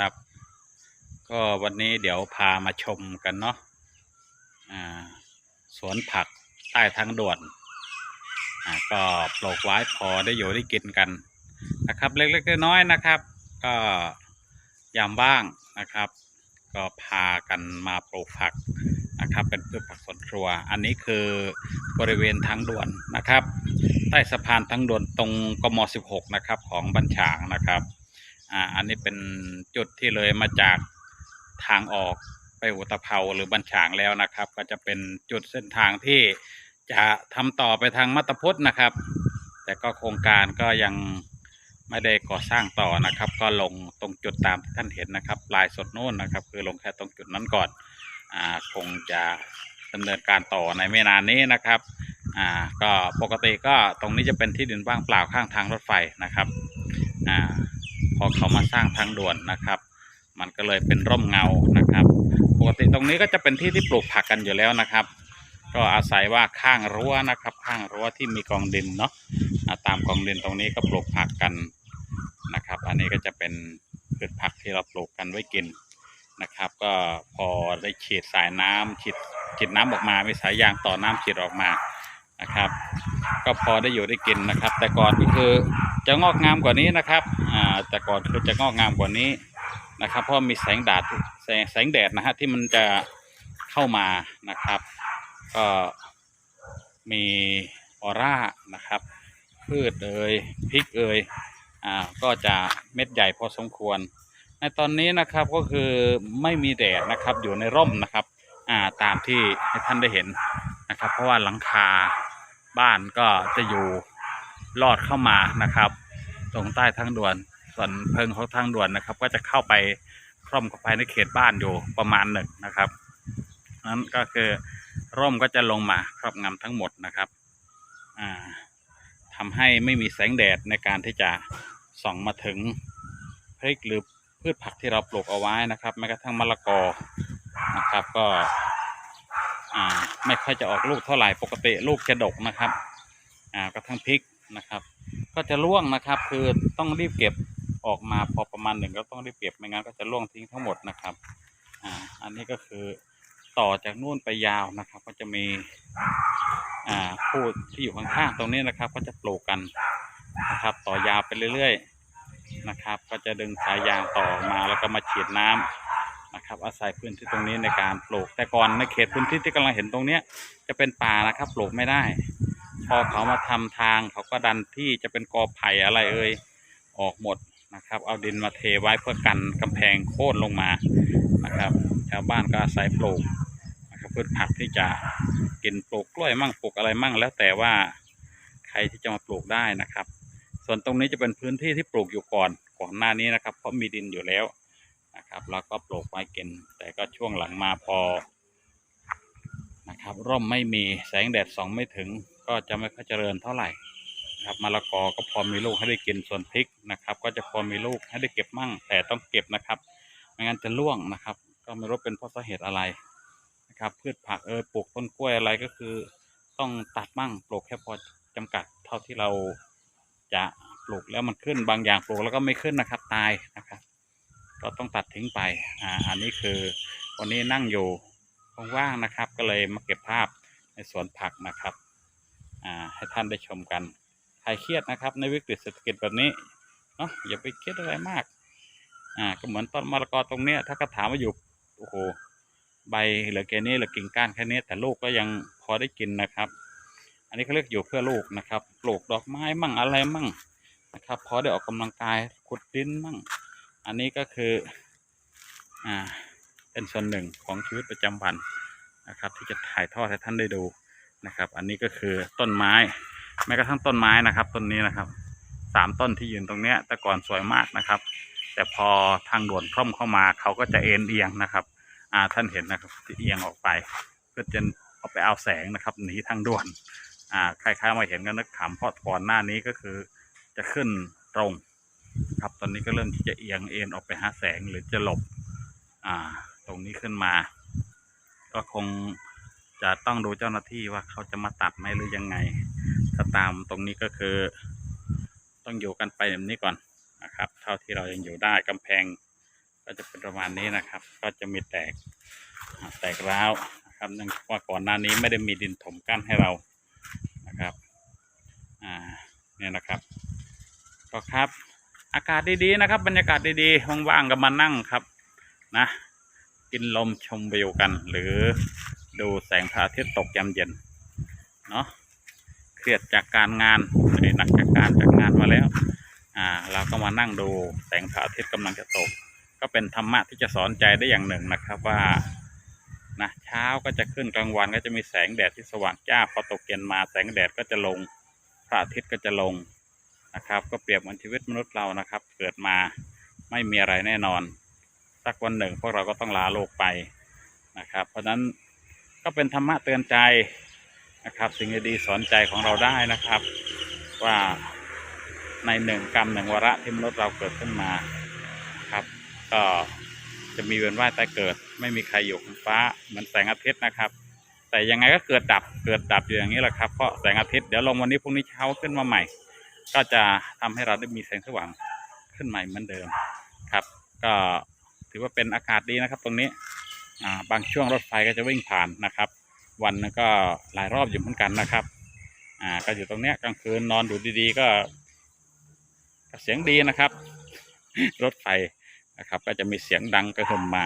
ครับ ก็วันนี้เดี๋ยวพามาชมกันเนาะสวนผักใต้ทางด่วนก็ปลูกไว้พอได้อยู่ได้กินกันนะครับ เล็กๆน้อยๆนะครับ ก็ยามว่างนะครับ ก็พากันมาปลูกผักนะครับเป็นพืชผักสวนครัว อันนี้คือบริเวณทางด่วนนะครับ ใต้สะพานทางด่วนตรงกม 16 นะครับ ของบัญชางนะครับ อ่าอันนี้เป็นจุดที่เลยมาจากทางออกไปอุตภเปาหรือบัญชางแล้วนะครับ ก็จะเป็นจุดเส้นทางที่จะทำต่อไปทางมัตตพุทธนะครับ แต่ก็โครงการก็ยังไม่ได้ก่อสร้างต่อนะครับ ก็ลงตรงจุดตามที่ท่านเห็นนะครับลายสดโน่นนะครับ คือลงแค่ตรงจุดนั้นก่อนอ่าคงจะดำเนินการต่อในไม่นานนี้นะครับอ่าก็ปกติก็ตรงนี้จะเป็นที่ดินว่างเปล่าข้างทางรถไฟนะครับอ่า อเขามาสร้างทางด่วนนะครับ มันก็เลยเป็นร่มเงานะครับ ปกติตรงนี้ก็จะเป็นที่ที่ปลูกผักกันอยู่แล้วนะครับ ก็อาศัยว่าข้างรั้วนะครับ ข้างรั้วที่มีกองดินเนาะตามกองดินตรงนี้ก็ปลูกผักกันนะครับ อันนี้ก็จะเป็นพืชผักที่เราปลูกกันไว้กินนะครับ ก็พอได้ฉีดสายน้ำฉีดฉีดน้ำออกมามีสายยางต่อน้ำฉีดออกมานะครับ ก็พอได้อยู่ได้กินนะครับ แต่ก่อนก็คือจะงอกงามกว่านี้นะครับ แต่ก่อนคือจะงอกงามกว่านี้นะครับ เพราะมีแสงแดดแสงแสงแดดนะฮะที่มันจะเข้ามานะครับ ก็มีออร่านะครับ พืชเอ่ยพริกเอ่ยอ่าก็จะเม็ดใหญ่พอสมควร ในตอนนี้นะครับก็คือไม่มีแดดนะครับอยู่ในร่มนะครับอ่าตามที่ให้ท่านได้เห็นนะครับ เพราะว่าหลังคาบ้านก็จะอยู่ลอดเข้ามานะครับ ตรงใต้ทางด่วน ส่วนเพิงของทางด่วนนะครับ ก็จะเข้าไปคล่อมกับภายในเขตบ้านอยู่ประมาณหนึ่งนะครับนั้นก็คือร่มก็จะลงมาครอบงำทั้งหมดนะครับอ่าทำให้ไม่มีแสงแดดในการที่จะส่องมาถึงพริกหรือพืชผักที่เราปลูกเอาไว้นะครับแม้กระทั่งมะละกอนะครับก็ไม่ค่อยจะออกลูกเท่าไหร่ปกติลูกจะดกนะครับกระทั่งพริกนะครับ ก็จะร่วงนะครับ คือต้องรีบเก็บออกมาพอประมาณหนึ่งก็ต้องรีบเก็บไม่งั้นก็จะร่วงทิ้งทั้งหมดนะครับอ่าอันนี้ก็คือต่อจากนู่นไปยาวนะครับ ก็จะมีอ่าผู้ที่อยู่ข้างๆตรงนี้นะครับ ก็จะปลูกกันนะครับ ต่อยาวไปเรื่อยๆนะครับ ก็จะดึงสายยางต่อมาแล้วก็มาฉีดน้ำนะครับ อาศัยพื้นที่ตรงนี้ในการปลูกแต่ก่อนในเขตพื้นที่ที่กำลังเห็นตรงเนี้ยจะเป็นป่านะครับปลูกไม่ได้ พอเขามาทำทางเขาก็ดันที่จะเป็นกอไผ่อะไรเอ่ยออกหมดนะครับ เอาดินมาเทไว้เพื่อกันกำแพงโค่นลงมานะครับ ชาวบ้านก็อาศัยปลูกนะครับพืชผักที่จะกินปลูกกล้วยมั่งปลูกอะไรมั่ง แล้วแต่ว่าใครที่จะมาปลูกได้นะครับ ส่วนตรงนี้จะเป็นพื้นที่ที่ปลูกอยู่ก่อนก่อนหน้านี้นะครับเพราะมีดินอยู่แล้วนะครับแล้วก็ปลูกไว้กิน แต่ก็ช่วงหลังมาพอนะครับร่มไม่มีแสงแดดส่องไม่ถึง ก็จะไม่ค่อยเจริญเท่าไหร่นะครับมะละกอก็พอมีลูกให้ได้กินส่วนพริกนะครับ ก็จะพอมีลูกให้ได้เก็บมั่ง แต่ต้องเก็บนะครับไม่งั้นจะร่วงนะครับ ก็ไม่รู้เป็นเพราะสาเหตุอะไรนะครับ พืชผักเออปลูกต้นกล้วยอะไรก็คือ ต้องตัดมั่งปลูกแค่พอจำกัดเท่าที่เราจะปลูกแล้วมันขึ้นบางอย่างปลูกแล้วก็ไม่ขึ้นนะครับตายนะครับ ก็ต้องตัดทิ้งไปอ่าอันนี้คือวันนี้นั่งอยู่ว่างๆนะครับ ก็เลยมาเก็บภาพในสวนผักนะครับ ให้ท่านได้ชมกันคลายเครียดนะครับ ในวิกฤตเศรษฐกิจแบบนี้เนาะอย่าไปเครียดอะไรมากอ่าก็เหมือนต้นมะละกอตรงเนี้ยถ้าก็ถามว่าอยู่โอ้โหใบเหลือแค่นี้เหลือกิ่งก้านแค่นี้แต่ลูกก็ยังพอได้กินนะครับ อันนี้เขาเรียกอยู่เพื่อลูกนะครับปลูกดอกไม้มั่งอะไรมั่งนะครับพอได้ออกกำลังกายขุดดินมั่ง อันนี้ก็คืออ่าเป็นส่วนหนึ่งของชีวิตประจำวันนะครับ ที่จะถ่ายทอดให้ท่านได้ดู นะครับ อันนี้ก็คือต้นไม้ แม้กระทั่งต้นไม้นะครับต้นนี้นะครับสามต้นที่ยืนตรงเนี้ยแต่ก่อนสวยมากนะครับ แต่พอทางด่วนคล่อมเข้ามาเขาก็จะเอ็นเอียงนะครับอ่าท่านเห็นนะครับที่เอียงออกไปเพื่อจะเอาไปเอาแสงนะครับหนีทางด่วนอ่าใครๆมาเห็นก็นึกขำเพราะก่อนหน้านี้ก็คือจะขึ้นตรงครับตอนนี้ก็เริ่มที่จะเอียงเอ็นออกไปหาแสงหรือจะหลบอ่าตรงนี้ขึ้นมา ก็คง จะต้องดูเจ้าหน้าที่ว่าเขาจะมาตัดไหมหรือยังไง ถ้าตามตรงนี้ก็คือ ต้องอยู่กันไปแบบนี้ก่อนนะครับ เท่าที่เรายังอยู่ได้กำแพง ก็จะเป็นประมาณนี้นะครับ ก็จะมีแตกแตกร้าวนะครับเนื่องจากว่าก่อนหน้านี้ไม่ได้มีดินถมกั้นให้เรานะครับอ่าเนี่ยนะครับก็ครับ อากาศดีๆนะครับ บรรยากาศดีๆว่างๆก็มานั่งครับนะ กินลมชมวิวกันหรือ ดูแสงพระอาทิตย์ตกยามเย็นเนาะเครียดจากการงานเหนื่อยหนักจากการจากงานมาแล้วอ่าเราก็มานั่งดูแสงพระอาทิตย์กำลังจะตก ก็เป็นธรรมะที่จะสอนใจได้อย่างหนึ่งนะครับว่านะเช้าก็จะขึ้นกลางวันก็จะมีแสงแดดที่สว่างจ้าพอตกเย็นมาแสงแดดก็จะลงพระอาทิตย์ก็จะลงนะครับ ก็เปรียบเหมือนชีวิตมนุษย์เรานะครับ เกิดมาไม่มีอะไรแน่นอน สักวันหนึ่งพวกเราก็ต้องลาโลกไปนะครับ เพราะฉะนั้น ก็เป็นธรรมะเตือนใจนะครับ สิ่งดีสอนใจของเราได้นะครับ ว่าในหนึ่งกรรมหนึ่งวาระที่มนุษย์เราเกิดขึ้นมาครับ ก็จะมีเวียนว่ายตายเกิด ไม่มีใครอยู่บนฟ้าเหมือนแสงอาทิตย์นะครับ แต่ยังไงก็เกิดดับเกิดดับอยู่อย่างนี้แหละครับเพราะแสงอาทิตย์เดี๋ยวลงวันนี้พรุ่งนี้เช้าขึ้นมาใหม่ ก็จะทำให้เราได้มีแสงสว่างขึ้นใหม่เหมือนเดิมครับ ก็ถือว่าเป็นอากาศดีนะครับ ตรงนี้ บางช่วงรถไฟก็จะวิ่งผ่านนะครับ วันนึงก็หลายรอบอยู่เหมือนกันนะครับอ่าก็อยู่ตรงเนี้ยกลางคืนนอนดูดีๆก็กเสียงดีนะครับ รถไฟนะครับ ก็จะมีเสียงดังกระหึ่มมา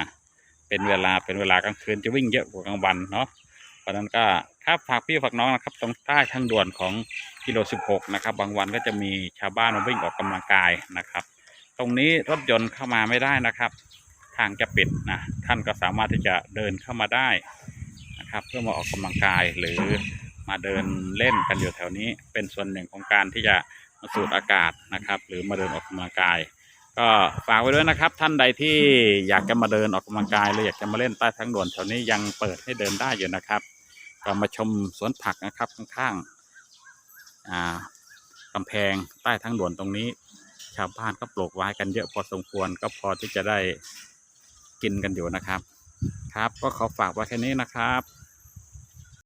เป็นเวลาเป็นเวลากลางคืนจะวิ่งเยอะกว่ากลางวันเนาะเพราะนั้นก็ครับฝากพี่ฝากน้องนะครับ ตรงใต้ทางด่วนของกิโล 16 นะครับ บางวันก็จะมีชาวบ้านมาวิ่งออกกำลังกายนะครับ ตรงนี้รถยนต์เข้ามาไม่ได้นะครับ ทางจะปิดนะท่านก็สามารถที่จะเดินเข้ามาได้นะครับ เพื่อมาออกกำลังกายหรือมาเดินเล่นกันอยู่แถวนี้ เป็นส่วนหนึ่งของการที่จะมาสูดอากาศนะครับ หรือมาเดินออกกำลังกาย ก็ฝากไว้ด้วยนะครับ ท่านใดที่อยากจะมาเดินออกกำลังกายหรืออยากจะมาเล่นใต้ทางด่วนแถวนี้ยังเปิดให้เดินได้อยู่นะครับก็มาชมสวนผักนะครับข้างๆอ่ากำแพงใต้ทางด่วนตรงนี้ ชาวบ้านก็ปลูกไว้กันเยอะพอสมควรก็พอที่จะได้ กินกันอยู่นะครับ ครับ ก็ขอฝากไว้แค่นี้นะครับ